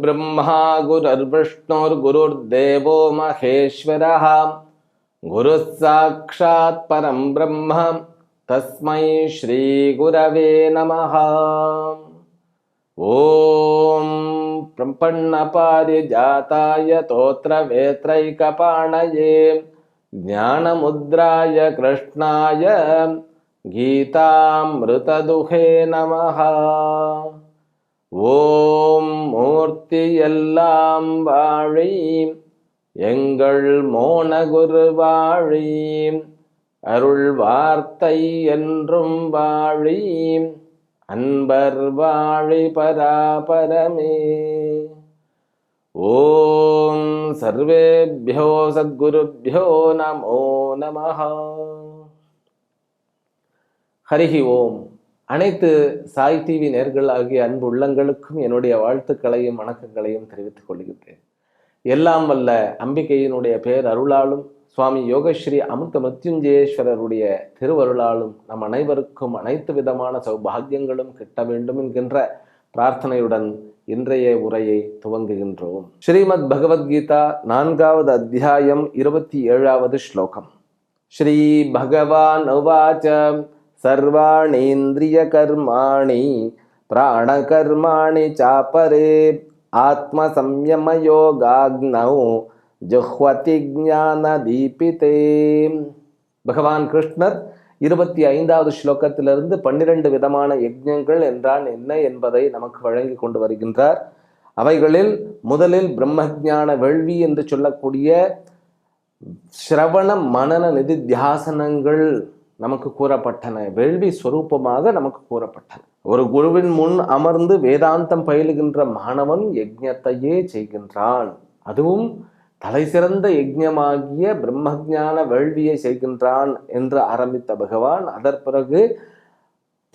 गुरुर्ब्रह्मा गुरुर्विष्णुर्गुरुर्देवो महेश्वरः। गुरुः साक्षात् परं ब्रह्म तस्मै श्रीगुरवे नमः। ॐ प्रपन्नपारिजाताय तोत्रवेत्रैकपाणये ज्ञानमुद्राय कृष्णाय गीतामृतदुहे नमः। ஓம் மூர்த்தி எல்லாம் வாழி எங்கள் மோனகுரு வாழி அருள் வார்த்தை என்றும் வாழி அன்பர் வாழி பராபரமே. ஓம் சர்வேபியோ சத்குருபியோ நமோ நம ஹரிஹி ஓம். அனைத்து சாய் டிவி நேர்கள் ஆகிய அன்பு உள்ளங்களுக்கும் என்னுடைய வாழ்த்துக்களையும் வணக்கங்களையும் தெரிவித்துக் கொள்கின்றேன். எல்லாம் வல்ல அம்பிகையினுடைய பேர் அருளாலும் சுவாமி யோகஸ்ரீ அமுத்த மிருத்யுஞ்சயேஸ்வரருடைய திருவருளாலும் நம் அனைவருக்கும் அனைத்து விதமான சௌபாகியங்களும் கிட்ட வேண்டும் என்கின்ற பிரார்த்தனையுடன் இன்றைய உரையை துவங்குகின்றோம். ஸ்ரீமத் பகவத்கீதா நான்காவது அத்தியாயம் இருபத்தி ஏழாவது ஸ்லோகம். ஸ்ரீ பகவான் सर्वाणीन्द्रियकर्माणि प्राणकर्माणि चापरे आत्मसंयमयोगाग्नौ जुह्वति ஞானதீபிதே பகவான் கிருஷ்ணர் இருபத்தி ஐந்தாவது ஸ்லோகத்திலிருந்து பன்னிரண்டு விதமான யஜ்ஞங்கள் என்றால் என்ன என்பதை நமக்கு வழங்கி கொண்டு வருகின்றார் அவைகளில் முதலில் பிரம்மஜான வேள்வி என்று சொல்லக்கூடிய சிரவண மனன நிதித்தியாசனங்கள் நமக்கு கூறப்பட்டன. வேள்வி ஸ்வரூபமாக நமக்கு கூறப்பட்டன. ஒரு குருவின் முன் அமர்ந்து வேதாந்தம் பயிலுகின்ற மாணவன் யஜ்ஞத்தையே செய்கின்றான். அதுவும் தலை சிறந்த யஜ்ஞமாகிய பிரம்மஜான வேள்வியை செய்கின்றான் என்று ஆரம்பித்த பகவான். அதற் பிறகு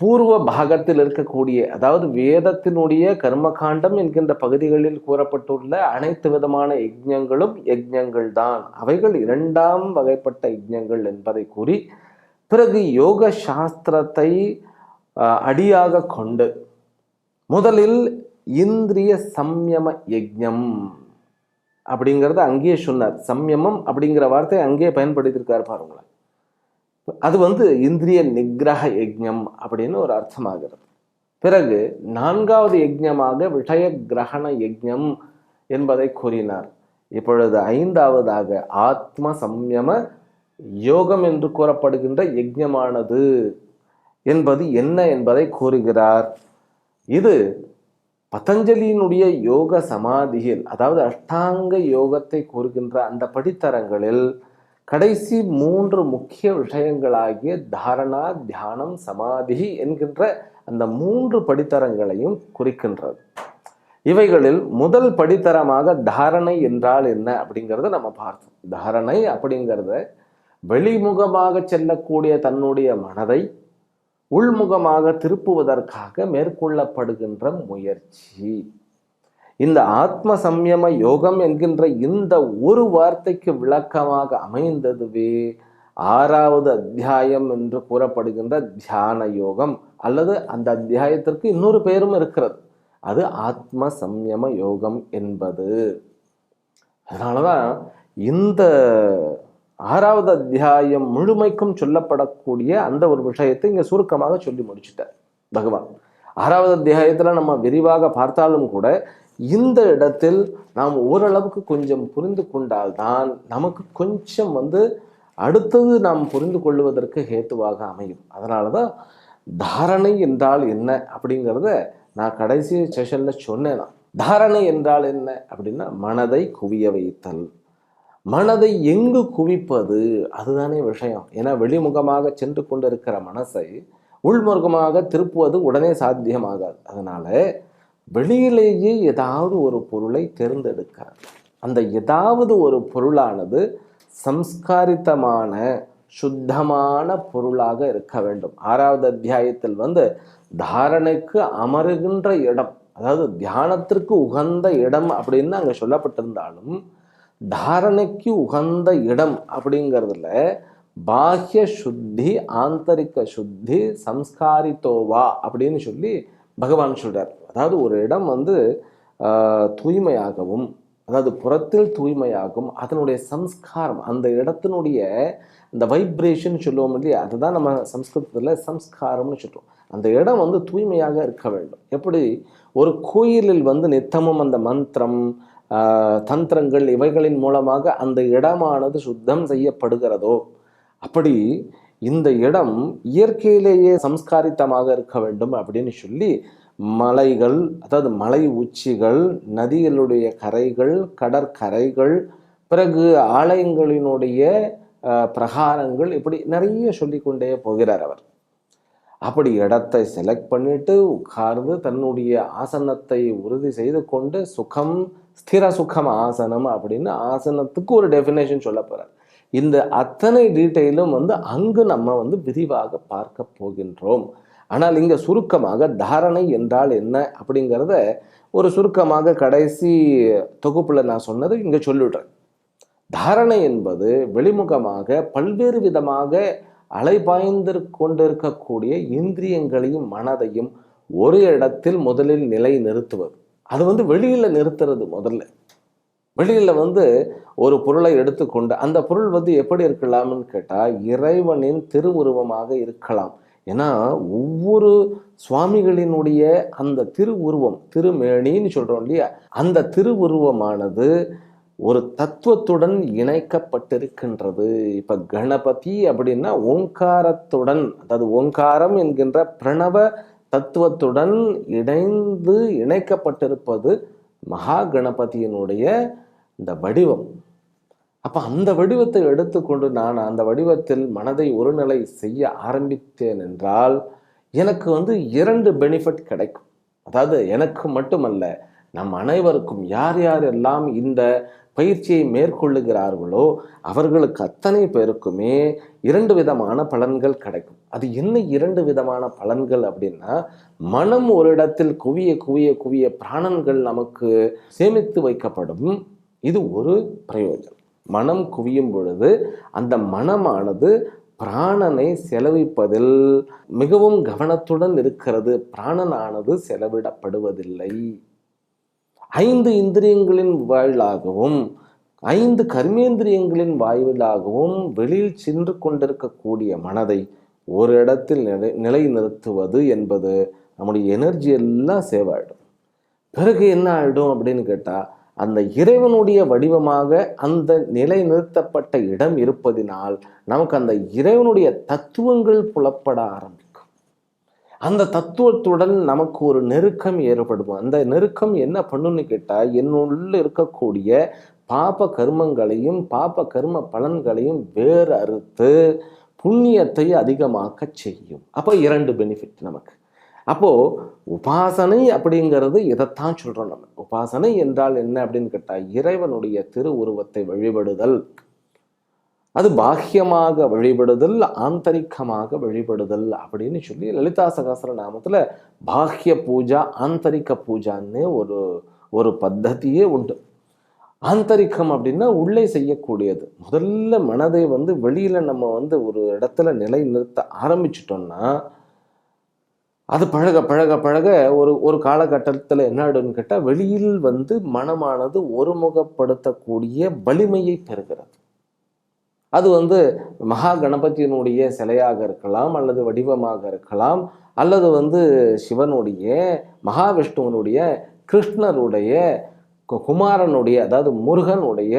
பூர்வ பாகத்தில் இருக்கக்கூடிய அதாவது வேதத்தினுடைய கர்மகாண்டம் என்கின்ற பகுதிகளில் கூறப்பட்டுள்ள அனைத்து விதமான யஜ்ஞங்களும் யஜ்ஞங்கள் தான் அவைகள் இரண்டாம் வகைப்பட்ட யஜ்ஞங்கள் என்பதை கூறி பிறகு யோக சாஸ்திரத்தை அடியாக கொண்டு முதலில் இந்திரிய சம்யம யஜ்ஞம் அப்படிங்கிறத அங்கேயே சொன்னார். சம்யமம் அப்படிங்கிற வார்த்தையை அங்கேயே பயன்படுத்தியிருக்கார் பாருங்களேன். அது வந்து இந்திரிய நிகிரக யஜ்ஞம் அப்படின்னு ஒரு அர்த்தமாகிறது. பிறகு நான்காவது யஜ்ஞமாக விஷய கிரகண யஜ்ஞம் என்பதை கூறினார். இப்பொழுது ஐந்தாவதாக ஆத்ம சம்யம யோகம் என்று கூறப்படுகின்ற யஜ்ஞமானது என்பது என்ன என்பதை கூறுகிறார். இது பதஞ்சலியினுடைய யோக சமாதியில் அதாவது அஷ்டாங்க யோகத்தை கூறுகின்ற அந்த படித்தரங்களில் கடைசி மூன்று முக்கிய விஷயங்களாகிய தாரணா தியானம் சமாதி என்கின்ற அந்த மூன்று படித்தரங்களையும் குறிக்கின்றது. இவைகளில் முதல் படித்தரமாக தாரணை என்றால் என்ன அப்படிங்கிறத நம்ம பார்த்தோம். தாரணை அப்படிங்கிறத வெளிமுகமாக செல்லக்கூடிய தன்னுடைய மனதை உள்முகமாக திருப்புவதற்காக மேற்கொள்ளப்படுகின்ற முயற்சி. இந்த ஆத்ம சம்யம யோகம் என்கின்ற இந்த ஒரு வார்த்தைக்கு விளக்கமாக அமைந்ததுவே ஆறாவது அத்தியாயம் என்று கூறப்படுகின்ற தியான யோகம். அல்லது அந்த அத்தியாயத்திற்கு இன்னொரு பெயரும் இருக்கிறது. அது ஆத்ம சம்யம யோகம் என்பது. அதனாலதான் இந்த ஆறாவது அத்தியாயம் முழுமைக்கும் சொல்லப்படக்கூடிய அந்த ஒரு விஷயத்தை இங்கே சுருக்கமாக சொல்லி முடிச்சுட்டார் பகவான். ஆறாவது அத்தியாயத்தில் நம்ம விரிவாக பார்த்தாலும் கூட இந்த இடத்தில் நாம் ஓரளவுக்கு கொஞ்சம் புரிந்து கொண்டால்தான் நமக்கு கொஞ்சம் வந்து அடுத்தது நாம் புரிந்து கொள்வதற்கு ஹேத்துவாக அமையும். அதனாலதான் தாரணை என்றால் என்ன அப்படிங்கிறத நான் கடைசி செஷனில் சொன்னேன் தாரணை என்றால் என்ன அப்படின்னா மனதை குவிய வைத்தல். மனதை எங்கு குவிப்பது? அதுதானே விஷயம். ஏன்னா வெளிமுகமாக சென்று கொண்டிருக்கிற மனசை உள்முகமாக திருப்புவது உடனே சாத்தியமாகாது. அதனால வெளியிலேயே ஏதாவது ஒரு பொருளை தேர்ந்தெடுக்கிறார் அந்த ஏதாவது ஒரு பொருளானது சம்ஸ்காரித்தமான சுத்தமான பொருளாக இருக்க வேண்டும். ஆறாவது அத்தியாயத்தில் வந்து தாரணைக்கு அமருகின்ற இடம் அதாவது தியானத்திற்கு உகந்த இடம் அப்படின்னு அங்கே சொல்லப்பட்டிருந்தாலும் தாரணைக்கு உகந்த இடம் அப்படிங்கிறதுல பாஹ்ய சுத்தி ஆந்தரிக்க சுத்தி சம்ஸ்காரித்தோவா அப்படின்னு சொல்லி பகவான் சொல்றார். அதாவது ஒரு இடம் வந்து தூய்மையாகவும் அதாவது புறத்தில் தூய்மையாகும் அதனுடைய சம்ஸ்காரம் அந்த இடத்தினுடைய இந்த வைப்ரேஷன் சொல்லுவோம் இல்லையா? அதுதான் நம்ம சம்ஸ்கிருதத்தில் சம்ஸ்காரம்னு சொல்கிறோம் அந்த இடம் வந்து தூய்மையாக இருக்க வேண்டும். எப்படி? ஒரு கோயிலில் வந்து நித்தமும் அந்த மந்திரம் தந்திரங்கள் இவைகளின் மூலமாக அந்த இடமானது சுத்தம் செய்யப்படுகிறதோ? அப்படி இந்த இடம் இயற்கையிலேயே சம்ஸ்காரித்தமாக இருக்க வேண்டும் அப்படின்னு சொல்லி மலைகள் அதாவது மலை உச்சிகள் நதிகளுடைய கரைகள் கடற்கரைகள் பிறகு ஆலயங்களினுடைய பிரகாரங்கள் இப்படி நிறைய சொல்லிக்கொண்டே போகிறார் அவர். அப்படி இடத்தை செலக்ட் பண்ணிட்டு உட்கார்ந்து தன்னுடைய ஆசனத்தை உறுதி செய்து கொண்டு சுகம் ஸ்திர சுகம் ஆசனம் அப்படின்னு ஆசனத்துக்கு ஒரு டெஃபினேஷன் சொல்ல போகிறார் இந்த அத்தனை டீட்டெயிலும் வந்து அங்கு நம்ம வந்து விரிவாக பார்க்க போகின்றோம். ஆனால் இங்கே சுருக்கமாக தாரணை என்றால் என்ன அப்படிங்கிறத ஒரு சுருக்கமாக கடைசி தொகுப்பில் நான் சொன்னது இங்கே சொல்லிடுறேன் தாரணை என்பது வெளிமுகமாக பல்வேறு விதமாக அலைபாய்ந்து கொண்டிருக்கக்கூடிய இந்திரியங்களையும் மனதையும் ஒரு இடத்தில் முதலில் நிலை நிறுத்துவது அது வந்து வெளியில் நிறுத்துறது முதல்ல. வெளியில் வந்து ஒரு பொருளை எடுத்துக்கொண்டு அந்த பொருள் வந்து எப்படி இருக்கலாம்னு கேட்டால் இறைவனின் திருவுருவமாக இருக்கலாம். ஏன்னா ஒவ்வொரு சுவாமிகளினுடைய அந்த திருவுருவம் திருமேனின்னு சொல்கிறோம் இல்லையா? அந்த திருவுருவமானது ஒரு தத்துவத்துடன் இணைக்கப்பட்டிருக்கின்றது. இப்போ கணபதி அப்படின்னா ஓங்காரத்துடன் அதாவது ஓங்காரம் என்கின்ற பிரணவ தத்துவத்துடன் இணைந்து இணைக்கப்பட்டிருப்பது மகா கணபதியினுடைய இந்த வடிவம். அப்போ அந்த வடிவத்தை எடுத்துக்கொண்டு நான் அந்த வடிவத்தில் மனதை ஒருநிலை செய்ய ஆரம்பித்தேன் என்றால் எனக்கு வந்து இரண்டு பெனிஃபிட் கிடைக்கும். அதாவது எனக்கு மட்டுமல்ல நம் அனைவருக்கும் யார் யார் எல்லாம் இந்த பயிற்சியை மேற்கொள்ளுகிறார்களோ அவர்களுக்கு அத்தனை பேருக்குமே இரண்டு விதமான பலன்கள் கிடைக்கும். அது என்ன இரண்டு விதமான பலன்கள் அப்படின்னா மனம் ஒரு இடத்தில் குவிய குவிய குவிய பிராணன்கள் நமக்கு சேமித்து வைக்கப்படும். இது ஒரு பிரயோஜனம். மனம் குவியும் பொழுது அந்த மனமானது பிராணனை செலவிப்பதில் மிகவும் கவனத்துடன் இருக்கிறது. பிராணனானது செலவிடப்படுவதில்லை. ஐந்து இந்திரியங்களின் வாயிலாகவும் ஐந்து கர்மேந்திரியங்களின் வாயிலாகவும் வெளியில் சென்று கொண்டிருக்கக்கூடிய மனதை ஒரு இடத்தில் நிலை நிலைநிறுத்துவது என்பது நம்முடைய எனர்ஜி எல்லாம் சேவ் ஆயிடும். பிறகு என்ன ஆயிடும் அப்படின்னு கேட்டால் அந்த இறைவனுடைய வடிவமாக அந்த நிலை நிறுத்தப்பட்ட இடம் இருப்பதினால் நமக்கு அந்த இறைவனுடைய தத்துவங்கள் புலப்பட ஆரம்பிக்கும். அந்த தத்துவத்துடன் நமக்கு ஒரு நெருக்கம் ஏற்படும்? அந்த நெருக்கம் என்ன பண்ணுன்னு கேட்டால் என்னுள்ள இருக்கக்கூடிய பாப கர்மங்களையும் பாப கர்ம பலன்களையும் வேறு அறுத்து புண்ணியத்தை அதிகமாக்க செய்யும். அப்போ இரண்டு பெனிஃபிட் நமக்கு. அப்போது உபாசனை அப்படிங்கிறது இதைத்தான் சொல்கிறோம் நம்ம. உபாசனை என்றால் என்ன அப்படின்னு கேட்டால் இறைவனுடைய திருவுருவத்தை வழிபடுதல். அது பாக்கியமாக வழிபடுதல் ஆந்தரிக்கமாக வழிபடுதல் அப்படின்னு சொல்லி லலிதா சகசர நாமத்தில் பாக்கிய பூஜா ஆந்தரிக்க பூஜான்னு ஒரு ஒரு பத்ததியே உண்டு. ஆந்தரிக்கம் அப்படின்னா உள்ளே செய்யக்கூடியது. முதல்ல மனதை வந்து வெளியில் நம்ம வந்து ஒரு இடத்துல நிலை நிறுத்த ஆரம்பிச்சிட்டோம்னா அது பழக பழக பழக ஒரு ஒரு காலகட்டத்தில் என்ன கேட்டால் வெளியில் வந்து மனமானது ஒருமுகப்படுத்தக்கூடிய வலிமையை பெறுகிறது. அது வந்து மகா கணபதியினுடைய சிலையாக இருக்கலாம் அல்லது வடிவமாக இருக்கலாம் அல்லது வந்து சிவனுடைய மகாவிஷ்ணுவனுடைய கிருஷ்ணருடைய கு- குமாரனுடைய அதாவது முருகனுடைய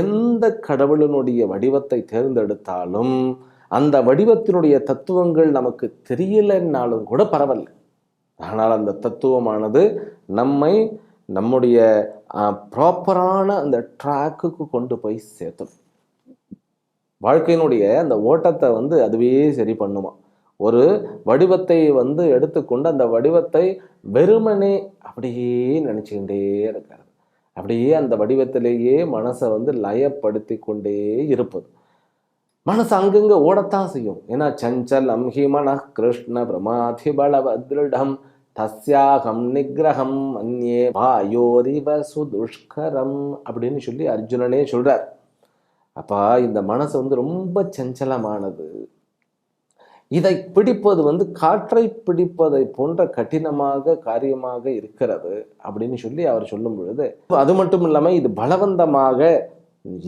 எந்த கடவுளினுடைய வடிவத்தை தேர்ந்தெடுத்தாலும் அந்த வடிவத்தினுடைய தத்துவங்கள் நமக்கு தெரியலைன்னாலும் கூட பரவாயில்ல. ஆனால் அந்த தத்துவமானது நம்மை நம்முடைய ப்ராப்பரான அந்த ட்ராக்குக்கு கொண்டு போய் சேர்த்தணும் வாழ்க்கையினுடைய அந்த ஓட்டத்தை வந்து அதுவே சரி பண்ணுமா? ஒரு வடிவத்தை வந்து எடுத்துக்கொண்டு அந்த வடிவத்தை வெறுமனே அப்படியே நினச்சிக்கிட்டே இருக்காரு அப்படியே அந்த வடிவத்திலேயே மனசை வந்து லயப்படுத்தி கொண்டே இருப்பது. மனசு அங்கங்கே ஓடத்தான் செய்யும். ஏன்னா சஞ்சல் அம்ஹிமன கிருஷ்ண பிரமாதிபலவத்ருடம் தஸ்யாகம் நிகிரகம் அந்நே வாயோரிவ சுதுஷ்கரம் அப்படின்னு சொல்லி அர்ஜுனனே சொல்கிறார் அப்பா இந்த மனசு வந்து ரொம்ப சஞ்சலமானது. இதை பிடிப்பது வந்து காற்றை பிடிப்பதை போன்ற கடினமாக காரியமாக இருக்கிறது அப்படின்னு சொல்லி அவர் சொல்லும் பொழுது அது மட்டும் இல்லாமல் இது பலவந்தமாக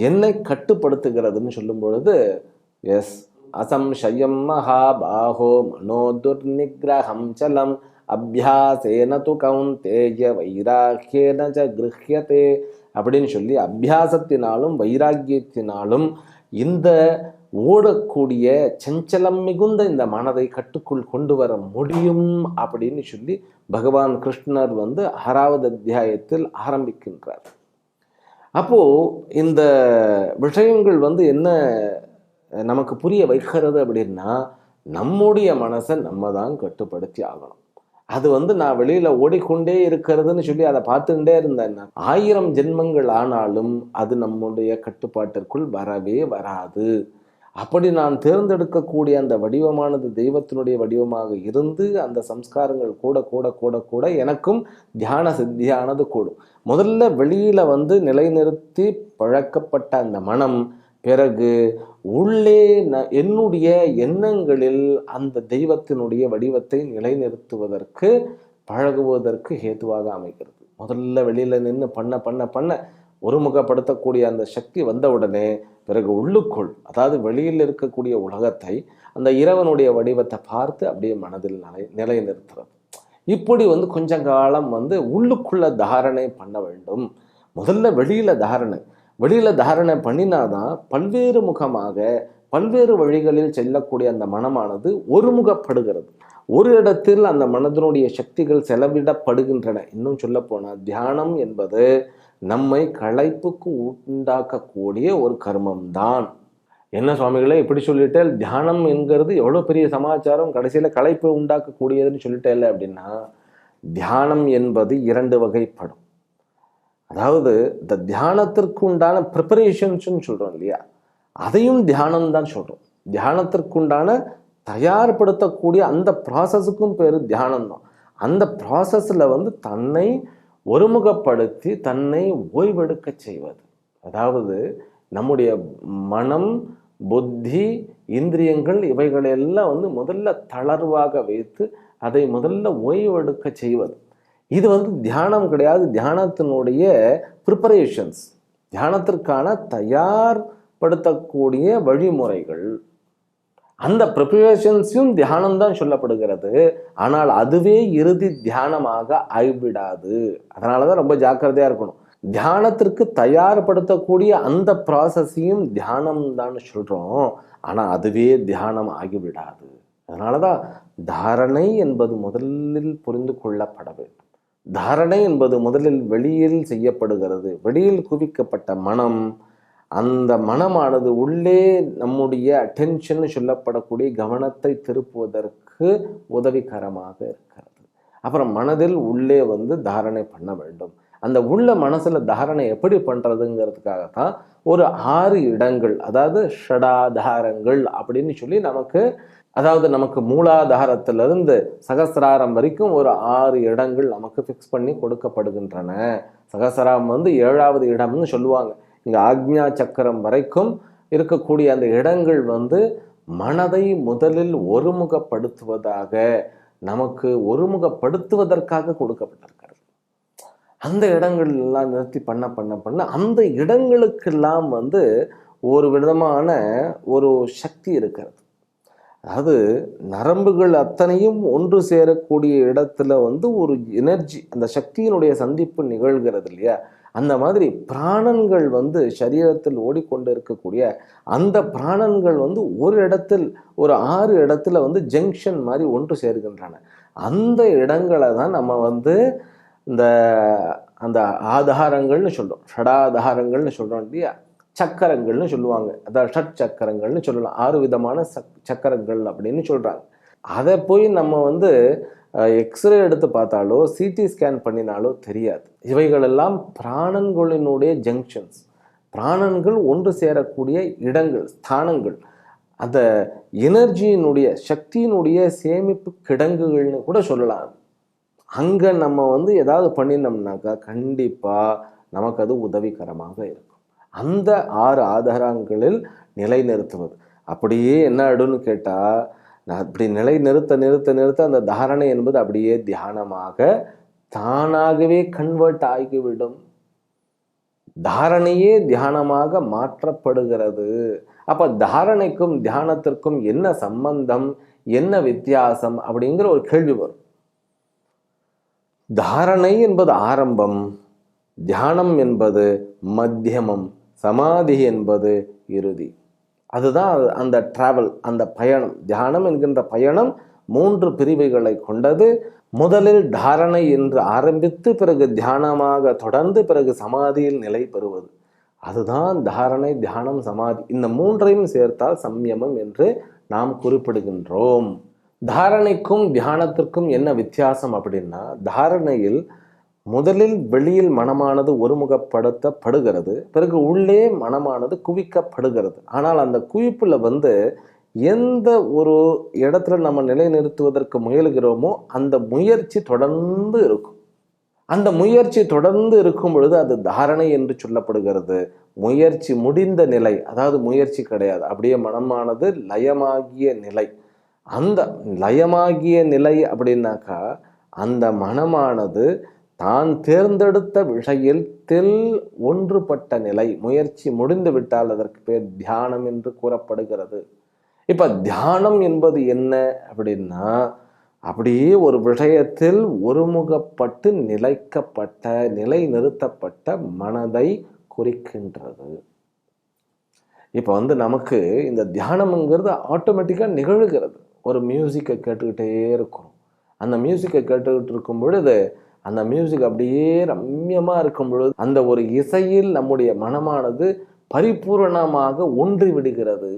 என்னை கட்டுப்படுத்துகிறதுன்னு சொல்லும் பொழுது எஸ் அசம்சயம் மகாபாகோ மனோ துர்நிகிரகம் சலம் அபியாசேன து கௌந்தேய வைராக்கியன ச கிருஹ்யதே. அப்படின்னு சொல்லி அபியாசத்தினாலும் வைராக்கியத்தினாலும் இந்த ஓடக்கூடிய சஞ்சலம் மிகுந்த இந்த மனதை கட்டுக்குள் கொண்டு வர முடியும் அப்படின்னு சொல்லி பகவான் கிருஷ்ணர் வந்து ஆறாவது அத்தியாயத்தில் ஆரம்பிக்கின்றார். அப்போ இந்த விஷயங்கள் வந்து என்ன நமக்கு புரிய வைக்கிறது அப்படின்னா நம்முடைய மனசை நம்ம தான் கட்டுப்படுத்தி ஆகணும். அது வந்து நான் வெளியில ஓடிக்கொண்டே இருக்கிறதுன்னு சொல்லி அதை பார்த்துக்கிட்டே இருந்தேன் ஆயிரம் ஜென்மங்கள் ஆனாலும் அது நம்முடைய கட்டுப்பாட்டிற்குள் வரவே வராது. அப்படி நான் தேர்ந்தெடுக்கக்கூடிய அந்த வடிவமானது தெய்வத்தினுடைய வடிவமாக இருந்து அந்த சம்ஸ்காரங்கள் கூட கூட கூட கூட எனக்கும் தியான சித்தியானது கூடும். முதல்ல வெளியில வந்து நிலைநிறுத்தி பழக்கப்பட்ட அந்த மனம் பிறகு உள்ளே ந என்னுடைய எண்ணங்களில் அந்த தெய்வத்தினுடைய வடிவத்தை நிலைநிறுத்துவதற்கு பழகுவதற்கு ஹேதுவாக அமைகிறது. முதல்ல வெளியில நின்று பண்ண பண்ண பண்ண ஒருமுகப்படுத்தக்கூடிய அந்த சக்தி வந்தவுடனே பிறகு உள்ளுக்குள் அதாவது வெளியில் இருக்கக்கூடிய உலகத்தை அந்த இறைவனுடைய வடிவத்தை பார்த்து அப்படியே மனதில் நிலை நிலைநிறுத்துறது. இப்படி வந்து கொஞ்ச காலம் வந்து உள்ளுக்குள்ள தாரணை பண்ண வேண்டும். முதல்ல வெளியில தாரணை வெளியில் தாரணை பண்ணினாதான் பல்வேறு முகமாக பல்வேறு வழிகளில் செல்லக்கூடிய அந்த மனமானது ஒருமுகப்படுகிறது. ஒரு இடத்தில் அந்த மனதினுடைய சக்திகள் செலவிடப்படுகின்றன. இன்னும் சொல்ல போனால் தியானம் என்பது நம்மை களைப்புக்கு உண்டாக்கக்கூடிய ஒரு கர்மம் தான் என்ன சுவாமிகளே இப்படி சொல்லிட்டேன் தியானம் என்கிறது எவ்வளோ பெரிய சமாச்சாரம் கடைசியில் களைப்பு உண்டாக்கக்கூடியதுன்னு சொல்லிட்டேன் அப்படின்னா தியானம் என்பது இரண்டு வகைப்படும். அதாவது இந்த தியானத்திற்கு உண்டான ப்ரிப்பரேஷன்ஸ்னு சொல்கிறோம் இல்லையா? அதையும் தியானம் தான் சொல்கிறோம் தியானத்திற்குண்டான தயார்படுத்தக்கூடிய அந்த ப்ராசஸுக்கும் பேர் தியானம் தான். அந்த ப்ராசஸில் வந்து தன்னை ஒருமுகப்படுத்தி தன்னை ஓய்வெடுக்க செய்வது. அதாவது நம்முடைய மனம் புத்தி இந்திரியங்கள் இவைகளெல்லாம் வந்து முதல்ல தளர்வாக வைத்து அதை முதல்ல ஓய்வெடுக்க செய்வது. இது வந்து தியானம் கிடையாது. தியானத்தினுடைய ப்ரிப்பரேஷன்ஸ் தியானத்திற்கான தயார்படுத்தக்கூடிய வழிமுறைகள். அந்த ப்ரிப்பரேஷன்ஸையும் தியானம் தான் சொல்லப்படுகிறது. ஆனால் அதுவே இறுதி தியானமாக ஆகிவிடாது அதனால தான் ரொம்ப ஜாக்கிரதையாக இருக்கணும். தியானத்திற்கு தயார்படுத்தக்கூடிய அந்த ப்ராசஸையும் தியானம் தான் சொல்கிறோம் ஆனால் அதுவே தியானம் ஆகிவிடாது. அதனால தான் தாரணை என்பது முதலில் புரிந்து கொள்ளப்பட வேண்டும். தாரணை என்பது முதலில் வெளியில் செய்யப்படுகிறது. வெளியில் குவிக்கப்பட்ட மனம் அந்த மனமானது உள்ளே நம்முடைய அட்டென்ஷன் சொல்லப்படக்கூடிய கவனத்தை திருப்புவதற்கு உதவிகரமாக இருக்கிறது. அப்புறம் மனதில் உள்ளே வந்து தாரணை பண்ண வேண்டும். அந்த உள்ள மனசில் தாரணை எப்படி பண்ணுறதுங்கிறதுக்காக தான் ஒரு ஆறு இடங்கள் அதாவது ஷடாதாரங்கள் அப்படின்னு சொல்லி நமக்கு அதாவது நமக்கு மூலாதாரத்திலிருந்து சகசிராரம் வரைக்கும் ஒரு ஆறு இடங்கள் நமக்கு ஃபிக்ஸ் பண்ணி கொடுக்கப்படுகின்றன. சகசிராரம் வந்து ஏழாவது இடம்னு சொல்லுவாங்க. இங்கே ஆக்ஞா சக்கரம் வரைக்கும் இருக்கக்கூடிய அந்த இடங்கள் வந்து மனதை முதலில் ஒருமுகப்படுத்துவதாக நமக்கு ஒருமுகப்படுத்துவதற்காக கொடுக்கப்பட்டிருக்கிறது. அந்த இடங்கள் எல்லாம் நிறுத்தி பண்ண பண்ண பண்ண அந்த இடங்களுக்கெல்லாம் வந்து ஒரு விதமான ஒரு சக்தி இருக்கிறது. அதாவது நரம்புகள் அத்தனையும் ஒன்று சேரக்கூடிய இடத்துல வந்து ஒரு எனர்ஜி அந்த சக்தியினுடைய சந்திப்பு நிகழ்கிறது இல்லையா? அந்த மாதிரி பிராணன்கள் வந்து சரீரத்தில் ஓடிக்கொண்டு இருக்கக்கூடிய அந்த பிராணன்கள் வந்து ஒரு இடத்தில் ஒரு ஆறு இடத்துல வந்து ஜங்ஷன் மாதிரி ஒன்று சேர்கின்றன. அந்த இடங்களை தான் நம்ம வந்து இந்த அந்த ஆதாரங்கள்னு சொல்கிறோம் ஷடாதாரங்கள்னு சொல்கிறோம் இல்லையா? சக்கரங்கள்னு சொல்லுவாங்க. அதாவது ஷட் சக்கரங்கள்னு சொல்லலாம். ஆறு விதமான சக் சக்கரங்கள் அப்படின்னு சொல்கிறாங்க அதை போய் நம்ம வந்து எக்ஸ்ரே எடுத்து பார்த்தாலோ சிடி ஸ்கேன் பண்ணினாலோ தெரியாது. இவைகளெல்லாம் பிராணன்களினுடைய ஜங்ஷன்ஸ் பிராணன்கள் ஒன்று சேரக்கூடிய இடங்கள் ஸ்தானங்கள். அந்த எனர்ஜியினுடைய சக்தியினுடைய சேமிப்பு கிடங்குகள்னு கூட சொல்லலாம். அங்கே நம்ம வந்து ஏதாவது பண்ணினோம்னாக்கா கண்டிப்பாக நமக்கு அது உதவிகரமாக இருக்கும். அந்த ஆறு ஆதாரங்களில் நிலைநிறுத்துவது. அப்படியே என்ன ஆடுன்னு கேட்டால் நான் அப்படி நிலை நிறுத்த நிறுத்த நிறுத்த அந்த தாரணை என்பது அப்படியே தியானமாக தானாகவே கன்வெர்ட் ஆகிவிடும். தாரணையே தியானமாக மாற்றப்படுகிறது. அப்போ தாரணைக்கும் தியானத்திற்கும் என்ன சம்பந்தம் என்ன வித்தியாசம் அப்படிங்கிற ஒரு கேள்வி வரும். தாரணை என்பது ஆரம்பம் தியானம் என்பது மத்தியமம் சமாதி என்பது இறுதி. அதுதான் அது- அந்த டிராவல் அந்த பயணம். தியானம் என்கின்ற பயணம் மூன்று பிரிவுகளை கொண்டது. முதலில் தாரணை என்று ஆரம்பித்து பிறகு தியானமாக தொடர்ந்து பிறகு சமாதியில் நிலை பெறுவது. அதுதான் தாரணை தியானம் சமாதி. இந்த மூன்றையும் சேர்த்தால் சம்யமம் என்று நாம் குறிப்பிடுகின்றோம். தாரணைக்கும் தியானத்திற்கும் என்ன வித்தியாசம் அப்படின்னா தாரணையில் முதலில் வெளியில் மனமானது ஒருமுகப்படுத்தப்படுகிறது பிறகு உள்ளே மனமானது குவிக்கப்படுகிறது. ஆனால் அந்த குவிப்பில் வந்து எந்த ஒரு இடத்துல நம்ம நிலைநிறுத்துவதற்கு முயலுகிறோமோ அந்த முயற்சி தொடர்ந்து இருக்கும். அந்த முயற்சி தொடர்ந்து இருக்கும் பொழுது அது தாரணை என்று சொல்லப்படுகிறது. முயற்சி முடிந்த நிலை அதாவது முயற்சி கிடையாது அப்படியே மனமானது லயமாகிய நிலை. அந்த லயமாகிய நிலை அப்படின்னாக்கா அந்த மனமானது தான் தேர்ந்தெடுத்த விஷயத்தில் ஒன்றுபட்ட நிலை முயற்சி முடிந்து விட்டால் அதற்கு பேர் தியானம் என்று கூறப்படுகிறது. இப்போ தியானம் என்பது என்ன அப்படின்னா அப்படியே ஒரு விஷயத்தில் ஒருமுகப்பட்டு நிலைக்கப்பட்ட நிலை நிறுத்தப்பட்ட மனதை குறிக்கின்றது. இப்போ வந்து நமக்கு இந்த தியானம்ங்கிறது ஆட்டோமேட்டிக்காக நிகழ்கிறது. ஒரு மியூசிக்கை கேட்டுக்கிட்டே இருக்கும் அந்த மியூசிக்கை கேட்டுக்கிட்டு இருக்கும் பொழுது அந்த மியூசிக் அப்படியே ரம்யமாக இருக்கும் பொழுது அந்த ஒரு இசையில் நம்முடைய மனமானது பரிபூரணமாக ஒன்றி விடுகிறது.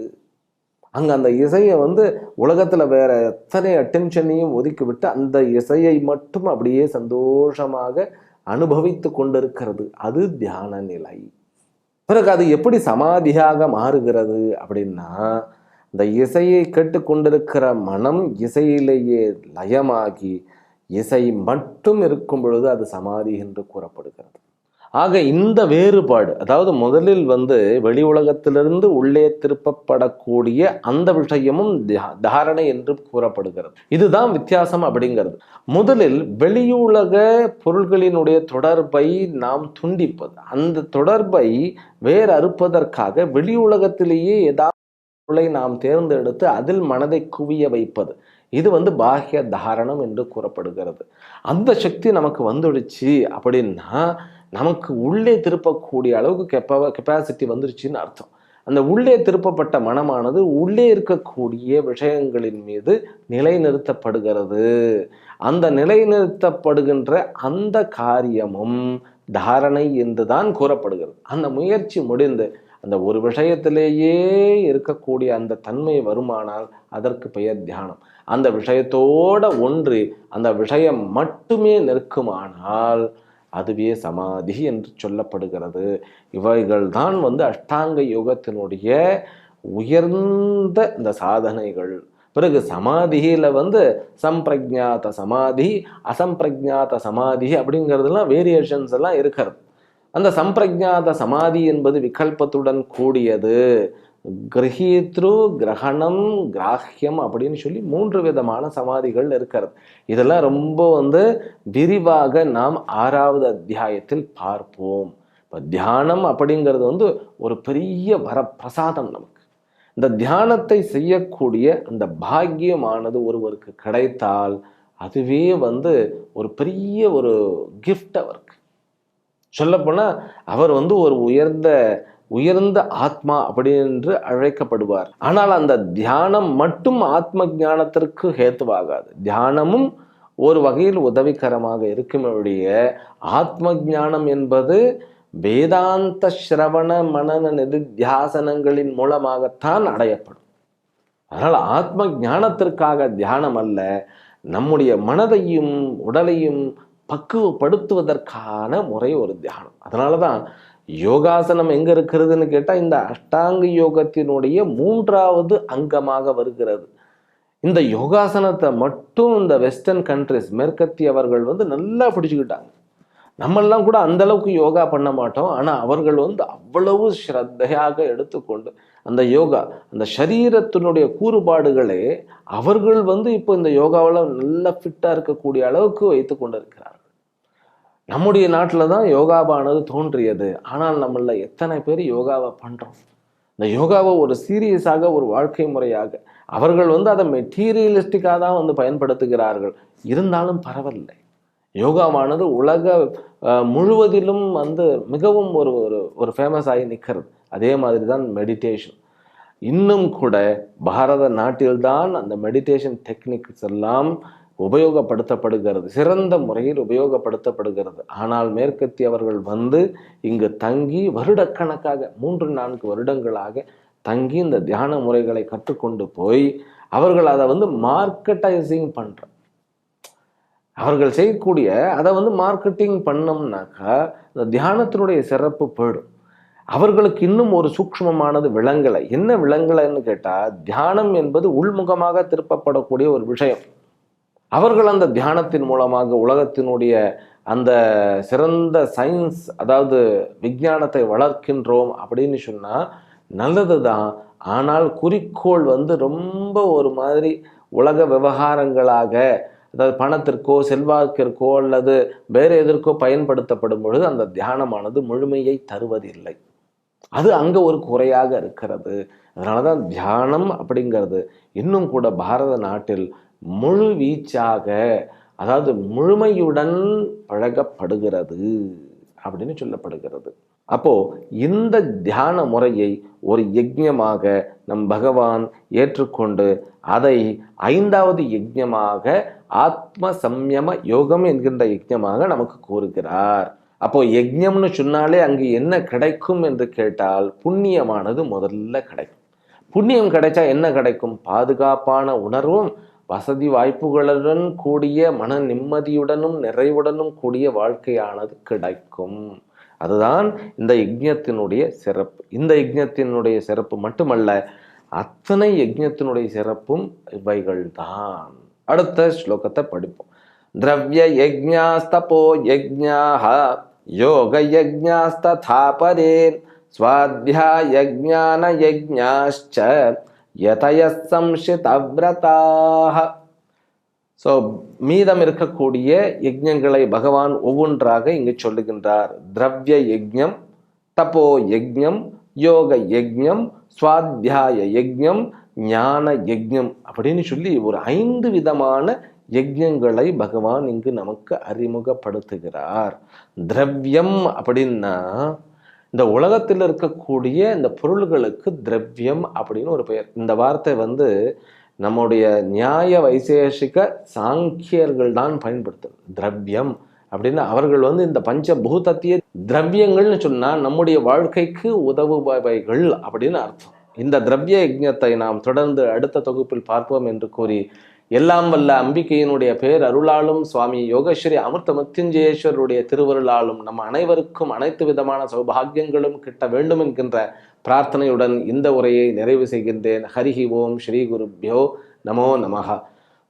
அங்கே அந்த இசையை வந்து உலகத்தில் வேற எத்தனை அட்டென்ஷனையும் ஒதுக்கிவிட்டு அந்த இசையை மட்டும் அப்படியே சந்தோஷமாக அனுபவித்து கொண்டிருக்கிறது. அது தியான நிலை. பிறகு அது எப்படி சமாதியாக மாறுகிறது அப்படின்னா இந்த இசையை கேட்டுக்கொண்டிருக்கிற மனம் இசையிலேயே லயமாகி இசை மட்டும் இருக்கும் பொழுது அது சமாதி என்று கூறப்படுகிறது. ஆக இந்த வேறுபாடு அதாவது முதலில் வந்து வெளி உலகத்திலிருந்து உள்ளே திருப்பப்படக்கூடிய அந்த விஷயமும் தாரணை என்று கூறப்படுகிறது. இதுதான் வித்தியாசம் அப்படிங்கிறது. முதலில் வெளியுலக பொருள்களினுடைய தொடர்பை நாம் துண்டிப்பது அந்த தொடர்பை வேறு அறுப்பதற்காக வெளி உலகத்திலேயே ஏதாவது பொருளை நாம் தேர்ந்தெடுத்து அதில் மனதை குவிய வைப்பது. இது வந்து பாகிய தாரணம் என்று கூறப்படுகிறது. அந்த சக்தி நமக்கு வந்துடுச்சு அப்படின்னா நமக்கு உள்ளே திருப்பக்கூடிய அளவுக்கு கெப்ப கெப்பாசிட்டி வந்துருச்சுன்னு அர்த்தம். அந்த உள்ளே திருப்பப்பட்ட மனமானது உள்ளே இருக்கக்கூடிய விஷயங்களின் மீது நிலைநிறுத்தப்படுகிறது. அந்த நிலைநிறுத்தப்படுகின்ற அந்த காரியமும் தாரணை என்றுதான் கூறப்படுகிறது. அந்த முயற்சி முடிந்து அந்த ஒரு விஷயத்திலேயே இருக்கக்கூடிய அந்த தன்மை வருமானால் அதற்கு பெயர் தியானம். அந்த விஷயத்தோட ஒன்று அந்த விஷயம் மட்டுமே நிற்குமானால் அதுவே சமாதி என்று சொல்லப்படுகிறது. இவைகள் தான் வந்து அஷ்டாங்க யோகத்தினுடைய உயர்ந்த இந்த சாதனைகள். பிறகு சமாதியில் வந்து சம்பிரஜாத சமாதி அசம்பிரஜாத சமாதி அப்படிங்கிறதுலாம் வேரியேஷன்ஸ் எல்லாம் இருக்கிறது. அந்த சம்பிரஜாத சமாதி என்பது விகல்பத்துடன் கூடியது. கிரகித்ரு கிரகணம் கிராஹ்யம் அப்படின்னு சொல்லி மூன்று விதமான சமாதிகள் இருக்கிறது. இதெல்லாம் ரொம்ப வந்து விரிவாக நாம் ஆறாவது அத்தியாயத்தில் பார்ப்போம். இப்போ தியானம் அப்படிங்கிறது வந்து ஒரு பெரிய வரப்பிரசாதம் நமக்கு. இந்த தியானத்தை செய்யக்கூடிய அந்த பாக்கியமானது ஒருவருக்கு கிடைத்தால் அதுவே வந்து ஒரு பெரிய ஒரு கிஃப்ட் அவருக்கு. சொல்லப்போனால் அவர் வந்து ஒரு உயர்ந்த உயர்ந்த ஆத்மா அப்படி என்று அழைக்கப்படுவார். ஆனால் அந்த தியானம் மட்டும் ஆத்ம ஞானத்திற்கு ஹேத்துவாகாது. தியானமும் ஒரு வகையில் உதவிகரமாக இருக்கும் ஆத்ம ஞானம் என்பது வேதாந்த சிரவண மனன நிதித்தியாசனங்களின் மூலமாகத்தான் அடையப்படும். அதனால் ஆத்ம ஞானத்திற்காக தியானம் அல்ல நம்முடைய மனதையும் உடலையும் பக்குவப்படுத்துவதற்கான முறை ஒரு தியானம். அதனால தான் யோகாசனம் எங்க இருக்கிறதுன்னு கேட்டால் இந்த அஷ்டாங்க யோகத்தினுடைய மூன்றாவது அங்கமாக வருகிறது. இந்த யோகாசனத்தை மட்டும் இந்த வெஸ்டர்ன் கண்ட்ரிஸ் மேற்கத்தியவர்கள் வந்து நல்லா பிடிச்சுக்கிட்டாங்க. நம்மெல்லாம் கூட அந்த அளவுக்கு யோகா பண்ண மாட்டோம். ஆனால் அவர்கள் வந்து அவ்வளவு ஸ்ரத்தையாக எடுத்துக்கொண்டு அந்த யோகா அந்த சரீரத்தினுடைய கூறுபாடுகளே அவர்கள் வந்து இப்போ இந்த யோகாவில் நல்லா ஃபிட்டாக இருக்கக்கூடிய அளவுக்கு வைத்து கொண்டு நம்முடைய நாட்டில் தான் யோகாவானது தோன்றியது. ஆனால் நம்மள எத்தனை பேர் யோகாவை பண்ணுறோம் இந்த யோகாவை ஒரு சீரியஸாக ஒரு வாழ்க்கை முறையாக அவர்கள் வந்து அதை மெட்டீரியலிஸ்டிக்காக தான் வந்து பயன்படுத்துகிறார்கள். இருந்தாலும் பரவாயில்லை. யோகாவானது உலக முழுவதிலும் வந்து மிகவும் ஒரு ஒரு ஒரு ஃபேமஸ் ஆகி நிற்கிறது. அதே மாதிரி தான் மெடிடேஷன் இன்னும் கூட பாரத நாட்டில்தான் அந்த மெடிடேஷன் டெக்னிக்ஸ் எல்லாம் உபயோகப்படுத்தப்படுகிறது. சிறந்த முறையில் உபயோகப்படுத்தப்படுகிறது. ஆனால் மேற்கத்தியவர்கள் வந்து இங்கு தங்கி வருடக்கணக்காக மூன்று நான்கு வருடங்களாக தங்கி இந்த தியான முறைகளை கற்றுக்கொண்டு போய் அவர்கள் அதை வந்து மார்க்கெட்டைசிங் பண்ற அவர்கள் செய்யக்கூடிய அதை வந்து மார்க்கெட்டிங் பண்ணோம்னாக்கா இந்த தியானத்தினுடைய சிறப்பு போயிடும். அவர்களுக்கு இன்னும் ஒரு சூக்ஷ்மமானது விளங்கலை. என்ன விளங்கலைன்னு கேட்டால் தியானம் என்பது உள்முகமாக திருப்பப்படக்கூடிய ஒரு விஷயம். அவர்கள் அந்த தியானத்தின் மூலமாக உலகத்தினுடைய அந்த சிறந்த சயின்ஸ் அதாவது விஞ்ஞானத்தை வளர்க்கின்றோம் அப்படின்னு சொன்னால் நல்லது தான் ஆனால் குறிக்கோள் வந்து ரொம்ப ஒரு மாதிரி உலக விவகாரங்களாக அதாவது பணத்திற்கோ செல்வாக்கிற்கோ அல்லது வேறு எதற்கோ பயன்படுத்தப்படும் பொழுது அந்த தியானமானது முழுமையை தருவதில்லை. அது அங்கே ஒரு குறையாக இருக்கிறது. அதனால தான் தியானம் அப்படிங்கிறது இன்னும் கூட பாரத நாட்டில் முழு வீச்சாக அதாவது முழுமையுடன் பழகப்படுகிறது அப்படின்னு சொல்லப்படுகிறது. அப்போ இந்த தியான முறையை ஒரு யஜ்யமாக நம் பகவான் ஏற்றுக்கொண்டு அதை ஐந்தாவது யஜ்யமாக ஆத்ம சம்யம யோகம் என்கின்ற யஜ்யமாக நமக்கு கூறுகிறார். அப்போ யஜ்யம்னு சொன்னாலே அங்கு என்ன கிடைக்கும் என்று கேட்டால் புண்ணியமானது முதல்ல கிடைக்கும். புண்ணியம் கிடைச்சா என்ன கிடைக்கும்? பாதுகாப்பான உணர்வும் வசதி வாய்ப்புகளுடன் கூடிய மன நிம்மதியுடனும் நிறைவுடனும் கூடிய வாழ்க்கையானது கிடைக்கும். அதுதான் இந்த யஜ்ஞத்தினுடைய சிறப்பு. இந்த யஜ்ஞத்தினுடைய சிறப்பு மட்டுமல்ல அத்தனை யஜ்ஞத்தினுடைய சிறப்பும் இவைகள்தான். அடுத்த ஸ்லோகத்தை படிப்போம். திரவிய யஜ்ஞாஸ்தபோ யஜ்ஞாக யோக யஜ்ஞாஸ்ததா பரே ஸ்வாத்யா ஞான யஜ்ஞாश्च யதயசம்ஷிதவ்ரதாக ஸோ மீதம் இருக்கக்கூடிய யஜ்ஞங்களை பகவான் ஒவ்வொன்றாக இங்கு சொல்லுகின்றார். திரவிய யஜ்ஞம் தப்போ யஜ்ஞம் யோக யஜ்ஞம் சுவாத்தியாய யஜ்ஞம் ஞான யஜ்ஞம் அப்படின்னு சொல்லி ஒரு ஐந்து விதமான யஜ்யங்களை பகவான் இங்கு நமக்கு அறிமுகப்படுத்துகிறார். திரவியம் அப்படின்னா இந்த உலகத்தில் இருக்கக்கூடிய இந்த பொருள்களுக்கு திரவியம் அப்படின்னு ஒரு பெயர். இந்த வார்த்தை வந்து நம்முடைய நியாய வைசேஷிக சாங்கியர்கள் தான் பயன்படுத்தும். திரவியம் அப்படின்னு அவர்கள் வந்து இந்த பஞ்ச பூதத்திய திரவியங்கள்னு சொன்னால் நம்முடைய வாழ்க்கைக்கு உதவுபவைகள் அப்படின்னு அர்த்தம். இந்த திரவிய யஜ்ஞத்தை நாம் தொடர்ந்து அடுத்த தொகுப்பில் பார்ப்போம் என்று கூறி எல்லாம் வல்ல அம்பிகையினுடைய பேர் அருளாலும் சுவாமி யோகஸ்ரீ அமிர்த மிருத்யுஞ்சயேஸ்வருடைய திருவருளாலும் நம்ம அனைவருக்கும் அனைத்து விதமான சௌபாகியங்களும் கிட்ட வேண்டும் என்கின்ற பிரார்த்தனையுடன் இந்த உரையை நிறைவு செய்கின்றேன். ஹரிஹி ஓம் ஸ்ரீ குருப்யோ நமோ நமக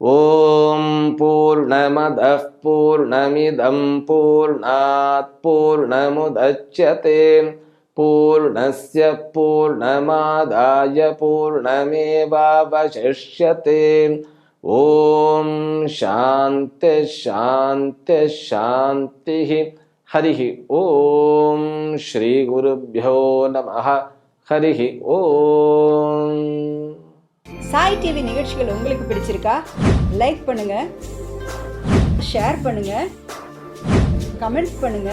ஓம் பூர்ணமத பூர்ணமிதம் பூர்ணாத் பூர்ணமுதட்சதே பூர்ணஸ்ய பூர்ணமாதாய பூர்ணமேவாவசிஷ்யதே. ஓம் சாந்த சாந்த சாந்தி. ஹரிஹி ஓம் ஸ்ரீ குருபியோ நம ஹரிஹி ஓம். சாய் டிவி நிகழ்ச்சிகள் உங்களுக்கு பிடிச்சிருக்கா? லைக் பண்ணுங்க. ஷேர் பண்ணுங்க. கமெண்ட்ஸ் பண்ணுங்க.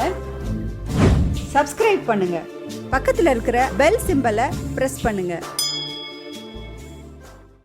சப்ஸ்கிரைப் பண்ணுங்க. பக்கத்தில் இருக்கிற பெல் சிம்பலை ப்ரெஸ் பண்ணுங்க.